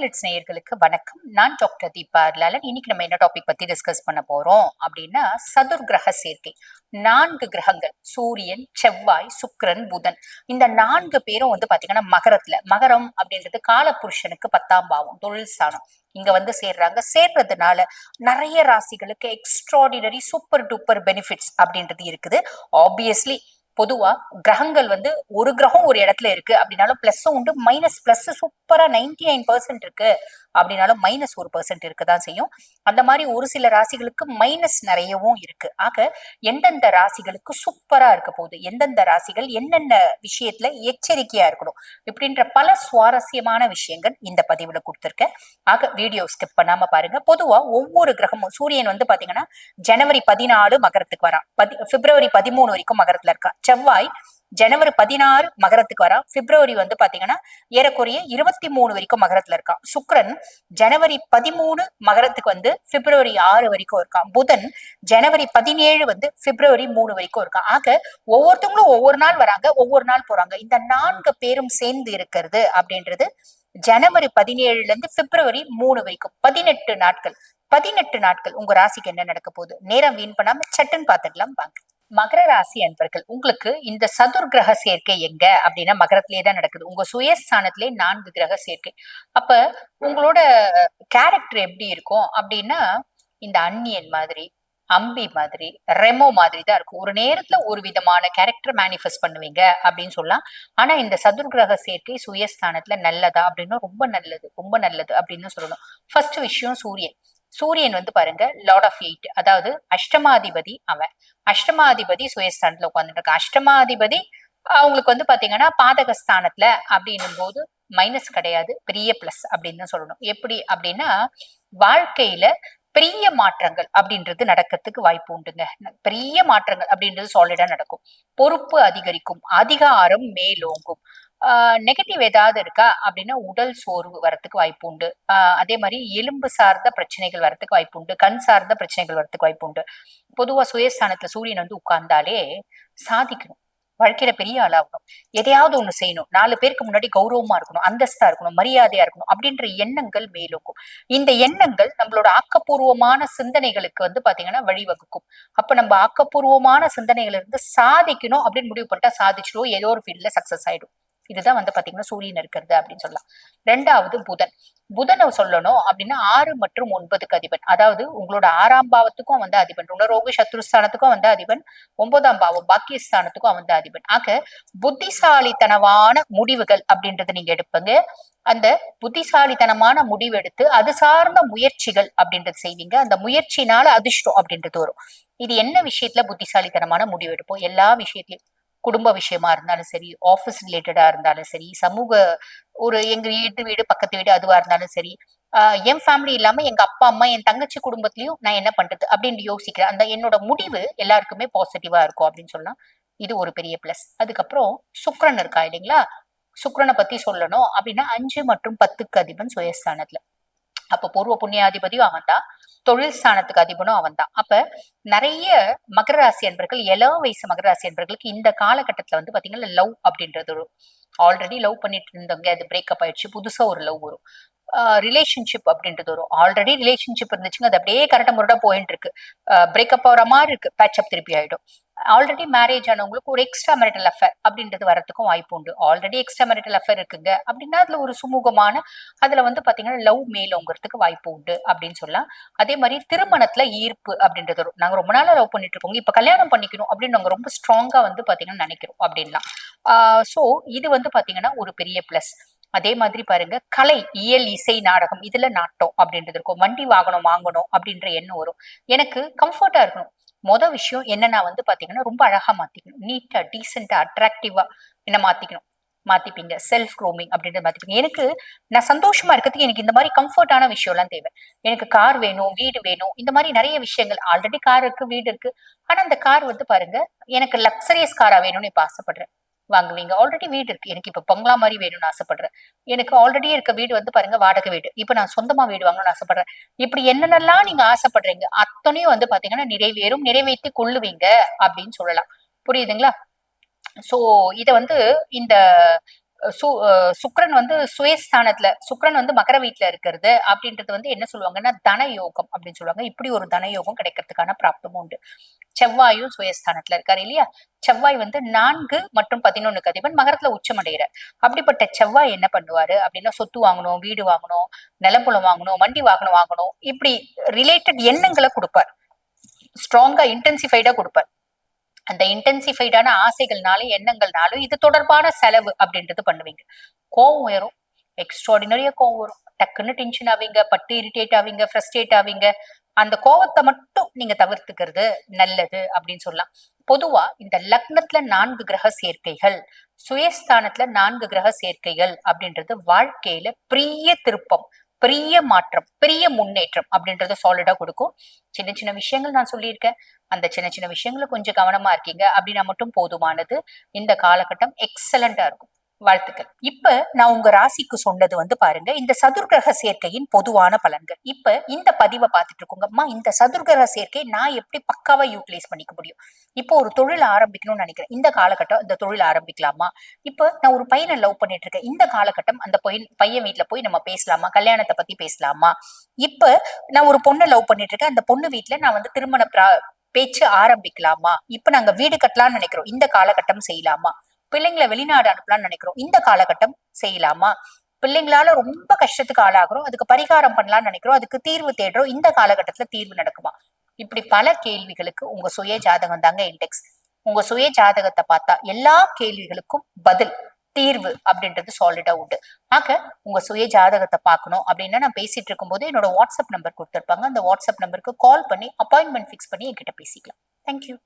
Chocolates நேயர்களுக்கு வணக்கம். நான் டாக்டர் தீபா லாலன் இன்னைக்கு நம்ம என்ன டாபிக் பத்தி டிஸ்கஸ் பண்ண போறோம் அப்படின்னா சதுர் கிரக சேர்க்கை. நான்கு கிரகங்கள் சூரியன் செவ்வாய் சுக்கிரன் புதன். இந்த நான்கு பேரும் வந்து பாத்தீங்கன்னா மகரத்துல. மகரம் அப்படின்றது காலபுருஷனுக்கு பத்தாம் பாவம் தொழில் ஸ்தானம். இங்க வந்து சேர்றாங்க. சேர்றதுனால நிறைய ராசிகளுக்கு எக்ஸ்ட்ராடினரி சூப்பர் டூப்பர் பெனிஃபிட்ஸ் அப்படின்றது இருக்குது. ஆப்வியஸ்லி பொதுவா கிரகங்கள் வந்து ஒரு கிரகம் ஒரு இடத்துல இருக்கு. அப்படின்னாலும் பிளஸ்ஸும் உண்டு. மைனஸ் பிளஸ் சூப்பரா நைன்டி நைன் பர்சன்ட் இருக்கு. அப்படின்னாலும் மைனஸ் ஒரு பர்சன்ட் இருக்கதான் செய்யும். அந்த மாதிரி ஒரு சில ராசிகளுக்கு மைனஸ் நிறையவும் இருக்கு. ஆக எந்தெந்த ராசிகளுக்கு சூப்பரா இருக்க போகுது? எந்தெந்த ராசிகள் என்னென்ன விஷயத்துல எச்சரிக்கையா இருக்கணும்? இப்படின்ற பல சுவாரஸ்யமான விஷயங்கள் இந்த பதிவுல கொடுத்துருக்கேன். ஆக வீடியோ ஸ்கிப் பண்ணாம பாருங்க. பொதுவா ஒவ்வொரு கிரகமும் சூரியன் வந்து பாத்தீங்கன்னா ஜனவரி பதினாலு மகரத்துக்கு வரான். பதி பிப்ரவரி பதிமூணு வரைக்கும் மகரத்துல இருக்கான். செவ்வாய் ஜனவரி பதினாறு மகரத்துக்கு வரா. பிப்ரவரி வந்து பாத்தீங்கன்னா ஏறக்குறைய இருபத்தி மூணு வரைக்கும் மகரத்துல இருக்கான் சுக்ரன் ஜனவரி பதிமூணு மகரத்துக்கு வந்து பிப்ரவரி ஆறு வரைக்கும் இருக்கான் புதன் ஜனவரி பதினேழு வந்து பிப்ரவரி மூணு வரைக்கும் இருக்கான் ஆக ஒவ்வொருத்தவங்களும் ஒவ்வொரு நாள் வராங்க ஒவ்வொரு நாள் போறாங்க. இந்த நான்கு பேரும் சேர்ந்து இருக்கிறது அப்படின்றது ஜனவரி பதினேழுல இருந்து பிப்ரவரி மூணு வரைக்கும். பதினெட்டு நாட்கள். பதினெட்டு நாட்கள் உங்க ராசிக்கு என்ன நடக்க போகுது? நேரம் வீண் பண்ணாம சட்டுன்னு பாத்துக்கலாம். வாங்க. மகர ராசி அன்பர்கள் உங்களுக்கு இந்த சதுர் கிரக சேர்க்கை எங்க அப்படின்னா மகரத்திலே தான் நடக்குது. உங்க சுயஸ்தானத்திலே நான்கு கிரக சேர்க்கை. அப்ப உங்களோட கேரக்டர் எப்படி இருக்கும் அப்படின்னா இந்த அன்னியன் மாதிரி அம்பி மாதிரி ரெமோ மாதிரி தான் இருக்கும். ஒரு நேரத்துல ஒரு விதமான கேரக்டர் மேனிஃபெஸ்ட் பண்ணுவீங்க அப்படின்னு சொல்லலாம். ஆனா இந்த சதுர் கிரக சேர்க்கை சுயஸ்தானத்துல நல்லதா அப்படின்னா ரொம்ப நல்லது ரொம்ப நல்லது அப்படின்னு சொல்லணும். ஃபர்ஸ்ட் விஷயம் சூரியன். சூரியன் வந்து பாருங்க லார்ட் ஆஃப் எயிட் அதாவது அஷ்டமாதிபதி அவன். அஷ்டமாதிபதி சுயஸ்தானத்துல உட்காந்துட்டு அஷ்டமாதிபதி அவங்களுக்கு வந்து பாத்தீங்கன்னா பாதகஸ்தானத்துல அப்படின்னும் போது மைனஸ் கிடையாது பெரிய பிளஸ் அப்படின்னு தான் சொல்லணும். எப்படி அப்படின்னா வாழ்க்கையில பெரிய மாற்றங்கள் அப்படின்றது நடக்கிறதுக்கு வாய்ப்பு உண்டுங்க. பெரிய மாற்றங்கள் அப்படின்றது சாலிடா நடக்கும். பொறுப்பு அதிகரிக்கும். அதிகாரம் மேலோங்கும். நெகட்டிவ் ஏதாவது இருக்கா? அப்படின்னா உடல் சோர்வு வரத்துக்கு வாய்ப்பு உண்டு. அதே மாதிரி எலும்பு சார்ந்த பிரச்சனைகள் வரத்துக்கு வாய்ப்பு உண்டு. கண் சார்ந்த பிரச்சனைகள் வரத்துக்கு வாய்ப்பு உண்டு. பொதுவா சுயஸ்தானத்துல சூரியன் வந்து உட்கார்ந்தாலே சாதிக்கணும். வாழ்க்கையில பெரிய ஆளாகணும். எதையாவது ஒண்ணு செய்யணும். நாலு பேருக்கு முன்னாடி கௌரவமா இருக்கணும். அந்தஸ்தா இருக்கணும். மரியாதையா இருக்கணும். அப்படின்ற எண்ணங்கள் மேலோக்கும். இந்த எண்ணங்கள் நம்மளோட ஆக்கப்பூர்வமான சிந்தனைகளுக்கு வந்து பாத்தீங்கன்னா வழிவகுக்கும். அப்ப நம்ம ஆக்கப்பூர்வமான சிந்தனைகள் இருந்து சாதிக்கணும் அப்படின்னு முடிவு பண்ணிட்டா சாதிச்சிடும் ஏதோ ஒரு ஃபீல்ட்ல சக்சஸ் ஆயிடும். இதுதான் வந்து பாத்தீங்கன்னா சூரியன் இருக்கிறது அப்படின்னு சொல்லலாம். ரெண்டாவது புதன். புதனை சொல்லணும் அப்படின்னா ஆறு மற்றும் ஒன்பதுக்கு அதிபன். அதாவது உங்களோட ஆறாம் பாவத்துக்கும் வந்து அதிபன். ருணரோக சத்ருஸ்தானத்துக்கும் வந்து அதிபன். ஒன்பதாம் பாவம் பாக்கியஸ்தானத்துக்கும் வந்து அதிபன். ஆக புத்திசாலித்தனமான முடிவுகள் அப்படின்றத நீங்க எடுப்பங்க. அந்த புத்திசாலித்தனமான முடிவு எடுத்து அது சார்ந்த முயற்சிகள் அப்படின்றது செய்வீங்க. அந்த முயற்சினால அதிர்ஷ்டம் அப்படின்றது வரும். இது என்ன விஷயத்துல புத்திசாலித்தனமான முடிவு எடுப்போம்? எல்லா விஷயத்திலயும். குடும்ப விஷயமா இருந்தாலும் சரி ஆஃபீஸ் ரிலேட்டடா இருந்தாலும் சரி சமூக ஒரு எங்க வீட்டு வீடு பக்கத்து வீடு அதுவா இருந்தாலும் சரி என் ஃபேமிலி இல்லாம எங்க அப்பா அம்மா என் தங்கச்சி குடும்பத்திலயும் நான் என்ன பண்றது அப்படின்னு யோசிக்கிறேன். அந்த என்னோட முடிவு எல்லாருக்குமே பாசிட்டிவா இருக்கும் அப்படின்னு சொல்லலாம். இது ஒரு பெரிய பிளஸ் அதுக்கப்புறம் சுக்ரன் இருக்கா இல்லைங்களா? சுக்ரனை பத்தி சொல்லணும் அப்படின்னா அஞ்சு மற்றும் பத்துக்கு அதிபன் சுயஸ்தானத்துல. அப்ப பூர்வ புண்ணியாதிபதியும் அவன் தான். தொழில் ஸ்தானத்துக்கு அதிபனும் அவன் தான். அப்ப நிறைய மகர ராசி அன்பர்கள் இளம் வயசு மகர ராசி அன்பர்களுக்கு இந்த காலகட்டத்துல வந்து பாத்தீங்கன்னா லவ் அப்படின்றது ஒரு ஆல்ரெடி லவ் பண்ணிட்டு இருந்தவங்க அது பிரேக்கப் ஆயிடுச்சு. புதுசா ஒரு லவ் வரும். ரிலேஷன்ஷிப் அப்படின்றது வரும். ஆல்ரெடி ரிலேஷன்ஷிப் இருந்துச்சுங்க அது அப்படியே கரெக்டா முரடா போயிட்டு இருக்கு. பிரேக்கப் ஆகிற மாதிரி இருக்கு. பேச்சப் திருப்பி ஆயிடும். ஆல்ரெடி மேரேஜ் ஆனவங்களுக்கு ஒரு எக்ஸ்ட்ரா மெரிட்டல் அஃபேர் அப்படின்றது வரதுக்கும் வாய்ப்பு உண்டு. ஆல்ரெடி எக்ஸ்ட்ரா மெரிட்டல் அஃபேர் இருக்குங்க. அப்படின்னா அதுல ஒரு சுமூகமான அதுல வந்து பாத்தீங்கன்னா லவ் மேலோங்கிறதுக்கு வாய்ப்பு உண்டு அப்படின்னு சொல்லலாம். அதே மாதிரி திருமணத்துல ஈர்ப்பு அப்படின்றது வரும் நாங்க ரொம்ப நாளா லவ் பண்ணிட்டு இருக்கோங்க. இப்ப கல்யாணம் பண்ணிக்கணும் அப்படின்னு நாங்க ரொம்ப ஸ்ட்ராங்கா வந்து பாத்தீங்கன்னா நினைக்கிறோம் அப்படின்லாம். ஸோ சோ இது வந்து பாத்தீங்கன்னா ஒரு பெரிய பிளஸ் அதே மாதிரி பாருங்க கலை இயல் இசை நாடகம் இதுல நாட்டம் அப்படின்றது இருக்கும். வண்டி வாகனம் வாங்கணும் அப்படின்ற எண்ணம் வரும். எனக்கு கம்ஃபர்ட்டா இருக்கணும். மொதல் விஷயம் என்னன்னா வந்து பாத்தீங்கன்னா ரொம்ப அழகா மாத்திக்கணும். நீட்டா டீசெண்டாக அட்ராக்டிவா என்ன மாத்திக்கணும்? மாத்திப்பீங்க. செல்ஃப் க்ரோமிங் அப்படின்றத மாத்திப்பீங்க. எனக்கு நான் சந்தோஷமா இருக்கிறதுக்கு எனக்கு இந்த மாதிரி கம்ஃபர்டான விஷயம் எல்லாம் தேவை. எனக்கு கார் வேணும் வீடு வேணும் இந்த மாதிரி நிறைய விஷயங்கள். ஆல்ரெடி கார் இருக்கு வீடு இருக்கு. ஆனா அந்த கார் வந்து பாருங்க எனக்கு லக்ஸரியஸ் காரா வேணும்னு இப்ப ஆசைப்படுறேன். வாங்குவீங்க. ஆல்ரெடி வீடு இருக்கு. எனக்கு இப்ப பங்களா மாதிரி வேணும்னு ஆசைப்படுறேன். எனக்கு ஆல்ரெடி இருக்க வீடு வந்து பாருங்க வாடகை வீடு. இப்ப நான் சொந்தமா வீடு வாங்கணும்னு ஆசைப்படுறேன். இப்படி என்னென்னலாம் நீங்க ஆசைப்படுறீங்க? அத்தனையும் வந்து பாத்தீங்கன்னா நிறைவேறும் நிறைவேற்றி கொள்ளுவீங்க அப்படின்னு சொல்லலாம். புரியுதுங்களா? சோ இத வந்து இந்த சு- சுக்ரன் வந்து சுயஸ்தானத்துல சுக்ரன் வந்து மகர வீட்டுல இருக்கிறது அப்படின்றது வந்து என்ன சொல்லுவாங்கன்னா தன யோகம் அப்படின்னு சொல்லுவாங்க. இப்படி ஒரு தன யோகம் கிடைக்கிறதுக்கான பிராப்தமும் உண்டு. செவ்வாயும் சுயஸ்தானத்துல இருக்காரு இல்லையா? செவ்வாய் வந்து நான்கு மற்றும் பதினொன்னு கதிபன் மகரத்துல உச்சமடைகிறார். அப்படிப்பட்ட செவ்வாய் என்ன பண்ணுவாரு அப்படின்னா சொத்து வாங்கணும் வீடு வாங்கணும் நிலப்புலம் வாங்கணும் வண்டி வாகனம் வாங்கணும். இப்படி ரிலேட்டட் எண்ணங்களை கொடுப்பார். ஸ்ட்ராங்கா இன்டென்சிஃபைடா கொடுப்பார். அந்த இன்டென்சிஃபைடான ஆசைகள்னாலும் எண்ணங்கள்னாலும் இது தொடர்பான செலவு அப்படின்றது பண்ணுவீங்க. கோவம் வரும். எக்ஸ்ட்ராடினரியா கோவம் வரும். டக்குன்னு டென்ஷன் ஆவீங்க பட்டு இரிட்டேட் ஆவீங்க ஃப்ரஸ்ட்ரேட் ஆவீங்க. அந்த கோவத்தை மட்டும் நீங்க தவிர்த்துக்கிறது நல்லது அப்படின்னு சொல்லலாம். பொதுவா இந்த லக்னத்துல நான்கு கிரக சேர்க்கைகள் சுயஸ்தானத்துல நான்கு கிரக சேர்க்கைகள் அப்படின்றது வாழ்க்கையில பிரிய திருப்பம். பெரிய மாற்றம் பெரிய முன்னேற்றம் அப்படின்றத சாலிடா கொடுக்கும். சின்ன சின்ன விஷயங்கள் நான் சொல்லியிருக்கேன். அந்த சின்ன சின்ன விஷயங்களை கொஞ்சம் கவனமா இருக்கீங்க. அப்படின்னா மட்டும் போதுமானது. இந்த காலகட்டம் எக்ஸலண்டா இருக்கும். வாழ்த்துக்கள். இப்ப நான் உங்க ராசிக்கு சொன்னது வந்து பாருங்க இந்த சதுர்கிரக சேர்க்கையின் பொதுவான பலன்கள். இப்ப இந்த பதிவை பார்த்துட்டு இருக்கோங்கம்மா இந்த சதுர்கிரக சேர்க்கை நான் எப்படி பக்காவா யூட்டிலைஸ் பண்ணிக்க முடியும்? இப்போ ஒரு தொழில் ஆரம்பிக்கணும்னு நினைக்கிறேன். இந்த காலகட்டம் இந்த தொழில் ஆரம்பிக்கலாமா? இப்ப நான் ஒரு பையனை லவ் பண்ணிட்டு இருக்கேன். இந்த காலகட்டம் அந்த பையன் பையன் வீட்டுல போய் நம்ம பேசலாமா? கல்யாணத்தை பத்தி பேசலாமா? இப்ப நான் ஒரு பொண்ணை லவ் பண்ணிட்டு இருக்கேன். அந்த பொண்ணு வீட்டுல நான் வந்து திருமண பேச்சு ஆரம்பிக்கலாமா? இப்ப நாங்க வீடு கட்டலாம்னு நினைக்கிறோம். இந்த காலகட்டம் செய்யலாமா? பிள்ளைங்களை வெளிநாடு அனுப்பலாம்னு நினைக்கிறோம். இந்த காலகட்டம் செய்யலாமா? பிள்ளைங்களால ரொம்ப கஷ்டத்துக்கு ஆளாகிறோம். அதுக்கு பரிகாரம் பண்ணலாம்னு நினைக்கிறோம். அதுக்கு தீர்வு தேடுறோம். இந்த காலகட்டத்துல தீர்வு நடக்குமா? இப்படி பல கேள்விகளுக்கு உங்க சுய ஜாதகம் தாங்க இண்டெக்ஸ் உங்க சுய ஜாதகத்தை பார்த்தா எல்லா கேள்விகளுக்கும் பதில் தீர்வு அப்படின்றது சாலிடா உண்டு. ஆக உங்க சுய ஜாதகத்தை பார்க்கணும் அப்படின்னா நான் பேசிட்டு இருக்கும்போது என்னோட வாட்ஸ்அப் நம்பர் கொடுத்துருப்பாங்க. அந்த வாட்ஸ்அப் நம்பருக்கு கால் பண்ணி அப்பாயின்மெண்ட் ஃபிக்ஸ் பண்ணி என்கிட்ட பேசிக்கலாம். தேங்க்யூ